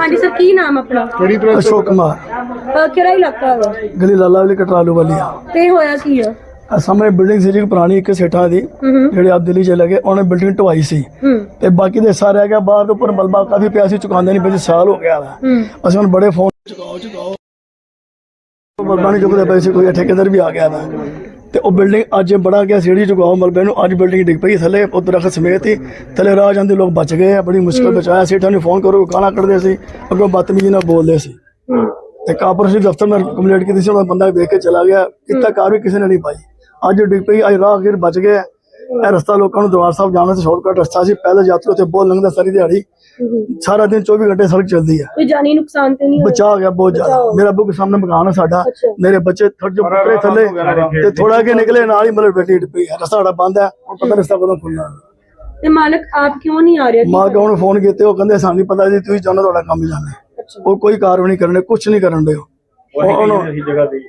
ਹਾਂਜੀ ਸਰ ਕੀ ਨਾਮ ਆਪਣਾ? ਕਿਹੜੀ ਪ੍ਰੈਸ ਅਸ਼ੋਕ ਕੁਮਾਰ। ਅਹ ਕਿਹੜਾ ਇਲਾਕਾ ਹੈ ਗਲੀ ਲਾਲਾ ਵਾਲੀ ਕਟਰਾਲੂ ਵਾਲੀ ਆ। ਤੇ ਹੋਇਆ ਕੀ ਆ? ਆਹ ਸਾਹਮਣੇ ਬਿਲਡਿੰਗ ਸੀ ਜੀ ਇੱਕ ਪੁਰਾਣੀ ਇੱਕ ਸੇਠਾਂ ਦੀ। ਹੂੰ ਜਿਹੜੇ ਆਪ ਦਿੱਲੀ ਚਲੇ ਗਏ ਉਹਨੇ ਬਿਲਡਿੰਗ ਢਵਾਈ ਸੀ। ਹੂੰ। ਤੇ ਬਾਕੀ ਦੇ ਹਿੱਸਾ ਰਹਿ ਗਿਆ ਬਾਹਰ ਦੇ ਉੱਪਰ ਮਲਬਾ ਕਾਫੀ ਪਿਆ ਸੀ ਚੁਕਾਉਂਦੇ ਨਹੀਂ ਪਏ ਸੀ, ਸਾਲ ਹੋ ਗਿਆ ਵਾ। ਹੂੰ। ਅਸੀਂ ਹੁਣ ਬੜੇ ਫੋਨ ਚੁਕਾਓ ਚੁਕਾਓ ਮਲਬਾ ਨਹੀਂ ਚੁੱਕਦੇ ਪਏ ਸੀ ਕੋਈ ਠੇਕੇਦਾਰ ਵੀ ਆ ਗਿਆ ਵਾ। ਤੇ ਉਹ ਬਿਲਡਿੰਗ ਅੱਜ ਬੜਾ ਗਿਆ ਸੀੜੀ ਚੁਕਾਓ ਮਲਬੇ ਨੂੰ ਅੱਜ ਬਿਲਡਿੰਗ ਡਿੱਗ ਪਈ ਥੱਲੇ ਉਹ ਦਰਖਤ ਸਮੇਤ ਹੀ। ਥੱਲੇ ਰਾਹ ਜਾਂਦੇ ਲੋਕ ਬਚ ਗਏ ਆ ਬੜੀ ਮੁਸ਼ਕਲ ਬਚਾਇਆ ਸੇਠਾਂ ਨੂੰ ਫੋਨ ਕਰੋ ਗਾਲਾਂ ਕੱਢਦੇ ਸੀ ਅੱਗੋਂ ਬਦਤਮੀਜ਼ੀ ਨਾਲ ਬੋਲਦੇ ਸੀ। ਤੇ ਕਾਰਪੋਰੇਸ਼ਨ ਦਫ਼ਤਰ ਨਾਲ ਕੰਪਲੀਟ ਕੀਤੀ ਸੀ ਉਹ ਬੰਦਾ ਵੇਖ ਕੇ ਚਲਾ ਗਿਆ ਕਿਤਾ ਕਾਰ ਵੀ ਕਿਸੇ ਨੇ ਨਹੀਂ ਪਾਈ। ਅੱਜ ਡਿੱਗ ਪਈ ਅੱਜ ਰਾਹਗੀਰ ਬਚ ਗਏ ਇਹ ਰਸਤਾ ਲੋਕਾਂ ਨੂੰ ਦਰਬਾਰ ਸਾਹਿਬ ਜਾਣ ਦਾ ਸ਼ਾਰਟਕਟ ਰਸਤਾ ਸੀ। ਪਹਿਲੇ ਯਾਤਰੀ ਉੱਥੇ ਬਹੁਤ ਲੰਘਦਾ ਸਾਰੀ ਦਿਹਾੜੀ। ਸਾਰਾ ਦਿਨ 24 ਘੰਟੇ ਸੜਕ ਚੱਲਦੀ ਹੈ ਕੋਈ ਜਾਨੀ ਨੁਕਸਾਨ ਤੇ ਨਹੀਂ ਹੋਇਆ? ਬਚਾ ਗਿਆ ਬਹੁਤ ਜ਼ਿਆਦਾ। ਮੇਰਾ ਅੱਬੂ ਸਾਹਮਣੇ ਮਕਾਨ ਹੈ ਸਾਡਾ। ਮੇਰੇ ਬੱਚੇ ਥੋੜੇ ਜਿਹੇ ਪੁੱਤਰੇ ਥੱਲੇ ਤੇ ਥੋੜਾ ਅੱਗੇ ਨਿਕਲੇ ਨਾਲ ਹੀ ਮਤਲਬ ਬੈਠੀ ਡਿੱਗ ਪਈ ਹੈ ਰਸਤਾ ਸਾਡਾ ਬੰਦ ਹੈ ਹੁਣ ਪਤਾ ਰਸਤਾ ਕਦੋਂ ਖੁੱਲਣਾ ਤੇ ਮਾਲਕ ਆਪ ਕਿਉਂ ਨਹੀਂ ਆ ਰਿਹਾ? ਮਾਂ ਕਹੋਂ ਫੋਨ ਕੀਤੇ ਉਹ ਕਹਿੰਦੇ ਸਾਨੂੰ ਨਹੀਂ ਪਤਾ ਜੀ ਤੁਸੀਂ ਚਾਹੁੰਦੇ ਤੁਹਾਡਾ ਕੰਮ ਹੀ ਜਾਣਾ ਉਹ ਕੋਈ ਕਾਰਵਾਈ ਨਹੀਂ ਕਰਨੇ ਕੁਝ ਨਹੀਂ ਕਰਨ ਦੇ ਉਹਨੂੰ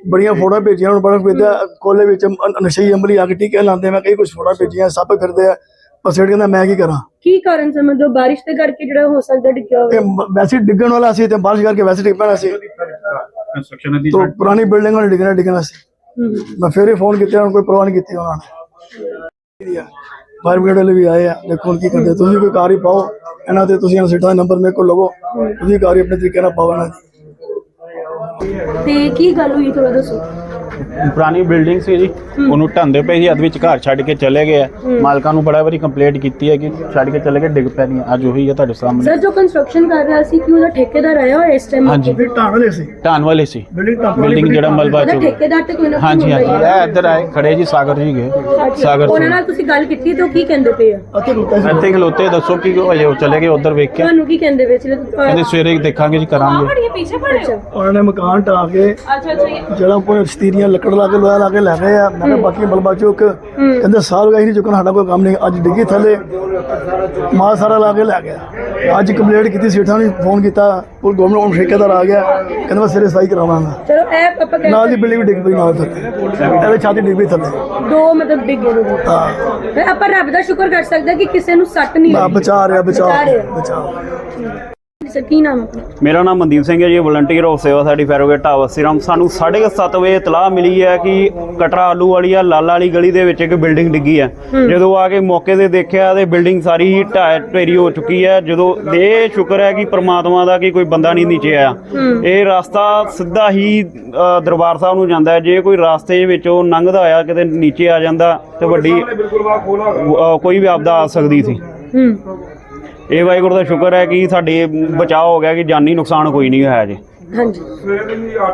ਬੜੀਆਂ ਫੋਟੋਆਂ ਭੇਜੀਆਂ ਹੁਣ ਬੜਾ ਭੇਜਿਆ ਕੋਲੇ ਵਿੱਚ ਨਸ਼ਈ ਅੰਬਲੀ ਆ ਕੇ ਟੀਕੇ ਲਾਉਂਦੇ ਮੈਂ ਕਈ ਕੁਝ ਫੋਟੋਆਂ ਭੇਜੀਆਂ ਸੱਪ ਫਿਰਦੇ ਆ ਪਰ ਸੇਠ ਕਹਿੰਦਾ ਮੈਂ ਕੀ ਕਰਾਂ? ਕੀ ਕਾਰਨ ਸਮਝੋ ਬਾਰਿਸ਼ ਦੇ ਕਰਕੇ ਜਿਹੜਾ ਹੋ ਸਕਦਾ ਡਿੱਗਿਆ ਹੋਵੇ। ਵੈਸੇ ਡਿੱਗਣ ਵਾਲਾ ਸੀ ਤੇ ਬਾਰਿਸ਼ ਕਰਕੇ ਵੈਸੇ ਡਿੱਗ ਪੈਣਾ ਸੀ। ਕੰਸਟਰਕਸ਼ਨ ਦੀ ਤੋਂ ਪੁਰਾਣੀ ਬਿਲਡਿੰਗ ਵਾਲੇ ਡਿੱਗਣਾ ਡਿੱਗਣਾ ਸੀ। ਮੈਂ ਫਿਰ ਹੀ ਫੋਨ ਕੀਤਾ ਉਹਨਾਂ ਕੋਈ ਪਰਵਾਹ ਨਹੀਂ ਕੀਤੀ ਉਹਨਾਂ ਨੇ। ਫਾਇਰ ਬ੍ਰਿਗੇਡ ਵਾਲੇ ਵੀ ਆਏ ਆ ਦੇਖੋ ਹੁਣ ਕੀ ਕਰਦੇ। ਤੁਸੀਂ ਕੋਈ ਕਾਰ ਹੀ ਪਾਓ ਇਹਨਾਂ ਤੇ ਤੁਸੀਂ ਇਹਨਾਂ ਸੀਟਾਂ ਦਾ ਨੰਬਰ ਮੇਰੇ ਕੋਲ ਲਵੋ ਤੁਸੀਂ ਕਾਰ ਹੀ ਆਪਣੇ ਤਰੀਕੇ ਨਾਲ ਪਾਓ ਇਹਨਾਂ ਦੀ। ਤੇ ਕੀ ਗੱਲ ਹੋਈ ਥੋੜਾ ਦੱਸੋ। ਪੁਰਾਣੀ ਬਿਲਡਿੰਗ ਸੀ ਜੀ ਉਹਨੂੰ ਢਾਂਦੇ ਪਏ ਸੀ ਅੱਧ ਵਿੱਚ ਘਰ ਛੱਡ ਕੇ ਚਲੇ ਗਏ ਆ। ਮਾਲਕਾਂ ਨੂੰ ਬੜਾ ਵਾਰੀ ਕੰਪਲੇਂਟ ਕੀਤੀ ਹੈ ਕਿ ਛੱਡ ਕੇ ਚਲੇ ਗਏ ਡਿੱਗ ਪੈ ਨਹੀਂ ਅੱਜ ਉਹੀ ਹੈ ਤੁਹਾਡੇ ਸਾਹਮਣੇ। ਸਰ ਜੋ ਕੰਸਟਰਕਸ਼ਨ ਕਰ ਰਿਹਾ ਸੀ ਕਿ ਉਹਦਾ ਠੇਕੇਦਾਰ ਆਇਆ ਹੋਇਆ ਇਸ ਟਾਈਮ ਹਾਂਜੀ। ਫਿਰ ਢਾਣ ਵਾਲੇ ਸੀ। ਢਾਣ ਵਾਲੇ ਸੀ। ਬਿਲਡਿੰਗ ਢਾਣ ਬਿਲਡਿੰਗ ਜਿਹੜਾ ਮਲਬਾ ਉਹਦਾ ਚੁੱਕ ਠੇਕੇਦਾਰ ਤੇ ਕੋਈ ਨਾ ਕੋਈ ਹਾਂਜੀ ਹੁੰਦਾ ਹਾਂਜੀ। ਹੀ। ਇਹ ਇੱਧਰ ਆਏ ਖੜੇ ਜੀ ਸਾਗਰ ਜੀ ਗਏ। ਸਾਗਰ ਉਹਨਾਂ ਸਿੰਘ ਨਾਲ ਤੁਸੀਂ ਗੱਲ ਕੀਤੀ ਤੇ ਉਹ ਕੀ ਕਹਿੰਦੇ ਪਏ ਆ? ਅਤੇ ਰੁਕਾ ਸੀ। ਇੱਥੇ ਖਲੋਤੇ ਦੱਸੋ ਕਿ ਉਹ ਅਜੇ ਉਹ ਚਲੇ ਗਏ ਉਧਰ ਵੇਖ ਕੇ ਤੁਹਾਨੂੰ ਕੀ ਕਹਿੰਦੇ ਪਏ? ਸੀ ਕਹਿੰਦੇ ਸਵੇਰੇ ਦੇਖਾਂਗੇ ਜੀ ਕਰਾਂਗੇ। ਅੱਛਾ ਉਹਨਾਂ ਨੇ ਮਕਾਨ ਢਾ ਕੇ ਅੱਛਾ ਅੱਛਾ ਜਿਹੜਾ ਕੋਈ ਸਤੀਰੀਆਂ ਲੱਕੜ ਲਾ ਕੇ ਲੋਹਾ ਲਾ ਕੇ ਲੈ ਗਏ ਆ। ਮੈਂ ਕਿਹਾ ਬਾਕੀ ਮਲਬਾ ਚੁੱਕ। ਕਹਿੰਦੇ ਸਾਲ ਗਈ ਨਹੀਂ ਚੁੱਕਣਾ ਸਾਡਾ ਕੋਈ ਕੰਮ ਨਹੀਂ। ਅੱਜ ਡਿੱਗੀ ਥੱਲੇ। ਮਾਲ ਸਾਰਾ ਲਾ ਕੇ ਲੈ ਗਿਆ। ਅੱਜ ਕੰਪਲੀਟ ਕੀਤੀ ਸੀਟਾਂ ਨੇ ਫੋਨ ਕੀਤਾ। ਉਹ ਗਵਰਨਮੈਂਟ ਹੁਣ ਠੇਕੇਦਾਰ ਆ ਗਿਆ। ਕਹਿੰਦਾ ਮੈਂ ਸਿਰੇ ਸਫ਼ਾਈ ਕਰਾਵਾਂਗਾ। ਚਲੋ ਇਹ ਆਪਾਂ ਕਹਿੰਦੇ ਨਾਲ ਦੀ ਬਿਲਡਿੰਗ ਵੀ ਡਿੱਗ ਪਈ ਨਾਲ ਥੱਲੇ। ਇਹਦੇ ਛਾਤੀ ਡਿੱਗ ਪਈ ਥੱਲੇ। ਦੋ ਮਤਲਬ ਡਿੱਗੇ ਨੇ। ਹਾਂ। ਤੇ ਆਪਾਂ ਰੱਬ ਦਾ ਸ਼ੁਕਰ ਕਰ ਸਕਦੇ ਕਿ ਕਿਸੇ ਨੂੰ ਸੱਟ ਨਹੀਂ ਲੱਗੀ। ਬਚਾ ਰਿਹਾ ਬਚਾ। ਬਚਾ ਰਿਹਾ। ਬਚਾ। ਸਰ ਕੀ ਨਾਮ ਆਪਣਾ? ਮੇਰਾ ਨਾਮ ਮਨਦੀਪ ਸਿੰਘ ਹੈ ਜੀ ਵਲੰਟੀਅਰ ਆਫ ਸੇਵਾ ਸਾਡੀ ਫੈਰੋਗੇਟ ਟਾਵਰ ਸਿਰਮ ਸਾਨੂੰ 7:30 ਵਜੇ ਇਤਲਾਹ ਮਿਲੀ ਹੈ ਕਿ ਕਟਰਾ ਆਲੂ ਵਾਲੀ ਆ ਲਾਲਾ ਵਾਲੀ ਗਲੀ ਦੇ ਵਿੱਚ ਇੱਕ ਬਿਲਡਿੰਗ ਡਿੱਗੀ ਹੈ। ਜਦੋਂ ਆ ਕੇ ਮੌਕੇ ਤੇ ਦੇਖਿਆ ਤੇ ਬਿਲਡਿੰਗ ਸਾਰੀ ਹੀ ਢਹਿ ਢੇਰੀ ਹੋ ਚੁੱਕੀ ਹੈ। ਜਦੋਂ ਇਹ ਸ਼ੁਕਰ ਹੈ ਕਿ ਪ੍ਰਮਾਤਮਾ ਦਾ ਕਿ ਕੋਈ ਬੰਦਾ ਨਹੀਂ ਨੀਚੇ ਆਇਆ। ਇਹ ਰਸਤਾ ਸਿੱਧਾ ਹੀ ਦਰਬਾਰ ਸਾਹਿਬ ਨੂੰ ਜਾਂਦਾ ਹੈ। ਜੇ ਕੋਈ ਰਸਤੇ ਵਿੱਚੋਂ ਲੰਘਦਾ ਹੋਇਆ ਕਿਤੇ ਨੀਚੇ ਆ ਜਾਂਦਾ ਤੇ ਵੱਡੀ ਕੋਈ ਵੀ ਆਪਦਾ ਆ ਸਕਦੀ ਸੀ। ਹੂੰ। ਇਹ ਵਾਹਿਗੁਰੂ ਦਾ ਸ਼ੁਕਰ ਹੈ ਕਿ ਸਾਡੇ ਬਚਾਅ ਹੋ ਗਿਆ ਕਿ ਜਾਨੀ ਨੁਕਸਾਨ ਕੋਈ ਨਹੀਂ ਹੋਇਆ ਜੀ ਹਾਂਜੀ।